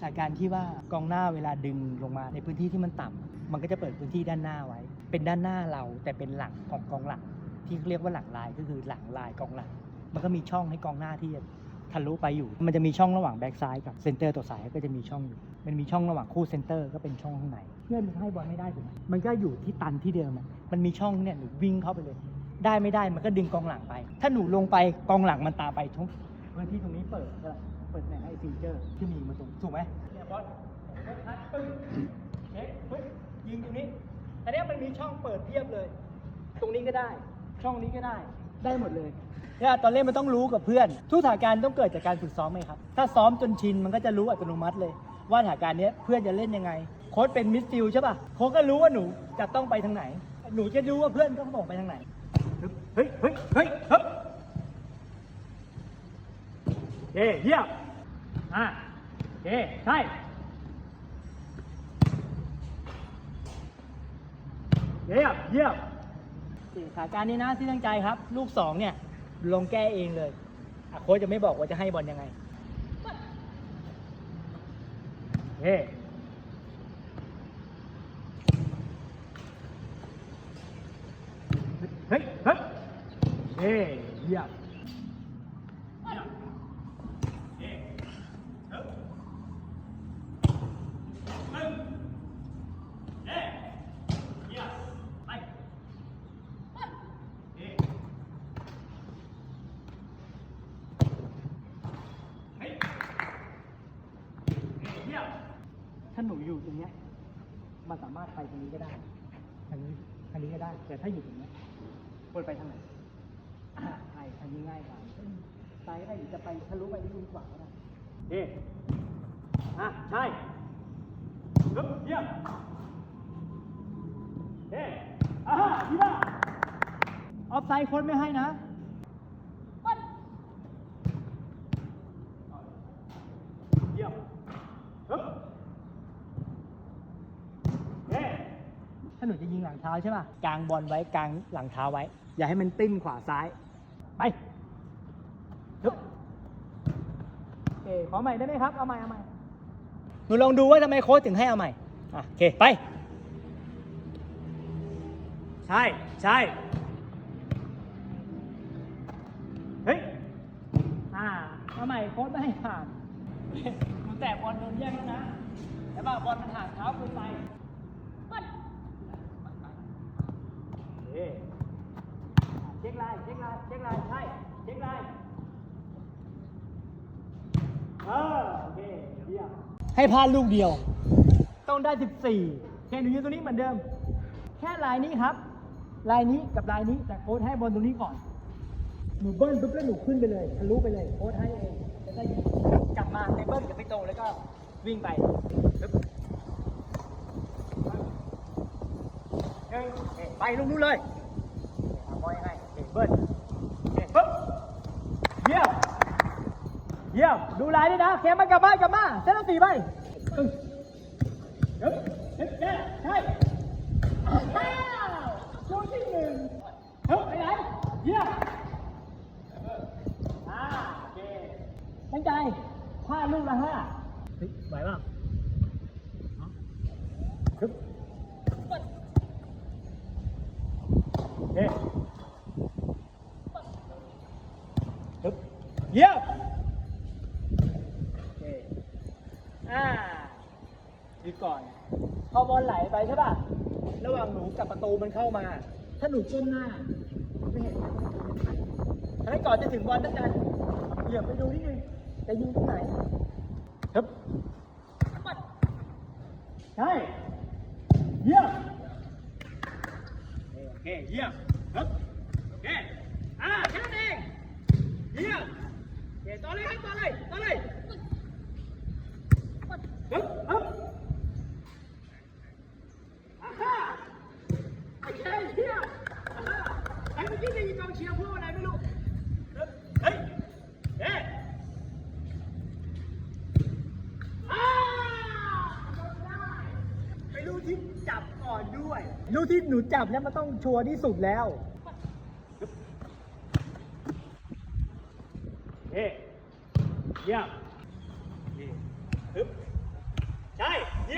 สถานการณ์ที่ว่ากองหน้าเวลาดึงลงมาในพื้นที่ที่มันต่ำมันก็จะเปิดพื้นที่ด้านหน้าไว้ เป็นด้านหน้าเราแต่เป็นหลังของกองหลังที่เรียกว่าหลังลายก็คือหลังลายกองหลัง มันก็มีช่องให้กองหน้าที่จะทะลุไปอยู่ มันจะมีช่องระหว่างแบ็กซ้ายกับเซนเตอร์ตัวซ้ายก็จะมีช่องอยู่ มันมีช่องระหว่างคู่เซนเตอร์ก็เป็นช่องข้างในเพื่อนมันให้บอลไม่ได้ถูกไหมมันก็อยู่ที่ตันที่เดิมอะมันมีช่องเนี่ยหนูวิ่งเข้าไปเลย ได้ไม่ได้มันก็ดึงกองหลังไป ถ้าหนูลงไปกองหลังมันตามไปทุกพื้นที่ตรงนี้เปิดใช่ไหมเปิดแน่งให้ฟีเจอร์ที่มีมาตรงถูกไหมเนี่ยบอลทัดปึ้งเช็คปึ๊บยิงตรงนี้ อันเนี้ยมันมีช่องเปิดเพียบเลย ตรงนี้ก็ได้ ช่องนี้ก็ได้ ได้หมดเลยเนี่ยตอนเล่นมันต้องรู้กับเพื่อน ทุกสถานการณ์ต้องเกิดจากการฝึกซ้อมไหมครับ ถ้าซ้อมจนชินมันก็จะรู้อัตโนมัติเลย ว่าสถานการณ์เนี้ยเพื่อนจะเล่นยังไง โค้ชเป็นมิดฟิลใช่ป่ะ โค้ชก็รู้ว่าหนูจะต้องไปทางไหน หนูจะรู้ว่าเพื่อนต้องบอกไปทางไหน เฮ้ย เฮ้ย เฮ้ยเฮ้ยเฮ้ยเยี่ยม อะเฮ้ใช่เยี่ยมเยี่ยมสี่ขาการนี้นะที่ตั้งใจครับ ลูกสองเนี่ย ลงแก้เองเลยอะโค้ชจะไม่บอกว่าจะให้บอลยังไงเฮ้เฮ้ยเฮ้ยเฮ้เยี่ยม ถ้าหนูอยู่ตรงเนี้ย มันสามารถไปตรงนี้ก็ได้ทางนี้ทางนี้ก็ได้ แต่ถ้าอยู่ตรงเนี้ยควรไปทางไหนอ่าใช่ทางนี้ง่ายกว่าเอ้ยซ้ายก็ได้หรือจะไปทะลุไปที่มุมขวาก็ได้เอ๊อะใช่ฮึบเยี่ยมเอ๊อ่าฮะดีมากออฟไซด์โค้ชไม่ให้นะ เยี่ยมฮึบ เฮ้ถ้า หนูจะยิงหลังเท้าใช่ป่ะกางบอลไว้กางหลังเท้าไว้ อย่าให้มันติ้มขวาซ้าย ไปฮึบโอเคขอใหม่ได้ไหมครับ เอาใหม่เอาใหม่หนูลองดูว่าทำไมโค้ชถึงให้เอาใหม่อะโอเค ไป ใช่ใช่เฮ้ย อ่าเอาใหม่โค้ชไม่ให้ผ่านหนูแตะบอลโดนแย่งแล้วนะแต่ว่าบอลมันห่างเท้าเกินไป เช็คลน์เช็คลน์เช็คลน์ใช่เช็คลน์เออโอเคเยี่ยมให้พลาดลูกเดียว ต้องได้ 14แค่หนูยืนตรงนี้เหมือนเดิม แค่ลายนี้ครับ ลายนี้กับลายนี้แต่โค้ชให้บอลตรงนี้ก่อนหนูเบิ้ลปุ๊บแล้วหนูขึ้นไปเลยทะลุไปเลยโค้ชให้เองแล้วก็ยิงกลับมาในเบิ้ลกับพี่โตแล้วก็วิ่งไปปึ๊บหนึ่งโอเค ไปลงนู้นเลยเอาบอลยังไงเบิ้ลปึ๊บเยี่ยมเยี่ยมดูลายด้วยนะเคมากลับมากลับมาเส้นละสี่ใบตึ้งเดี๋ยวเฮ้ยเฮ้ยใช่อ้าวลูกที่หนึ่งเฮ้ยไปไหนเยี่ยมอ่าโอเคตั้งใจพลาดลูกละห้าเฮ้ยไหวเปล่าเอาฮึบโอเคฮึบเยี่ยมโอเค อ่าหยุดก่อน พอบอลไหลไปใช่ป่ะ ระหว่างหนูกับประตูมันเข้ามา ถ้าหนูก้มหน้า ไม่เห็นทำให้ก่อนจะถึงบอลตั้งแต่เหยียบไปดูนิดนึงจะยิงตรงไหนครับใช่ เยี่ยม โอเค เยี่ยมครับโอเค อ่าแค่นั้นเอง เยี่ยมโอเคต่อเลยครับต่อเลยต่อเลย ลูกที่หนูจับแล้วมันต้องชัวร์ที่สุดแล้วเฮ้เยี่ยมฮึบใช่เยี่ย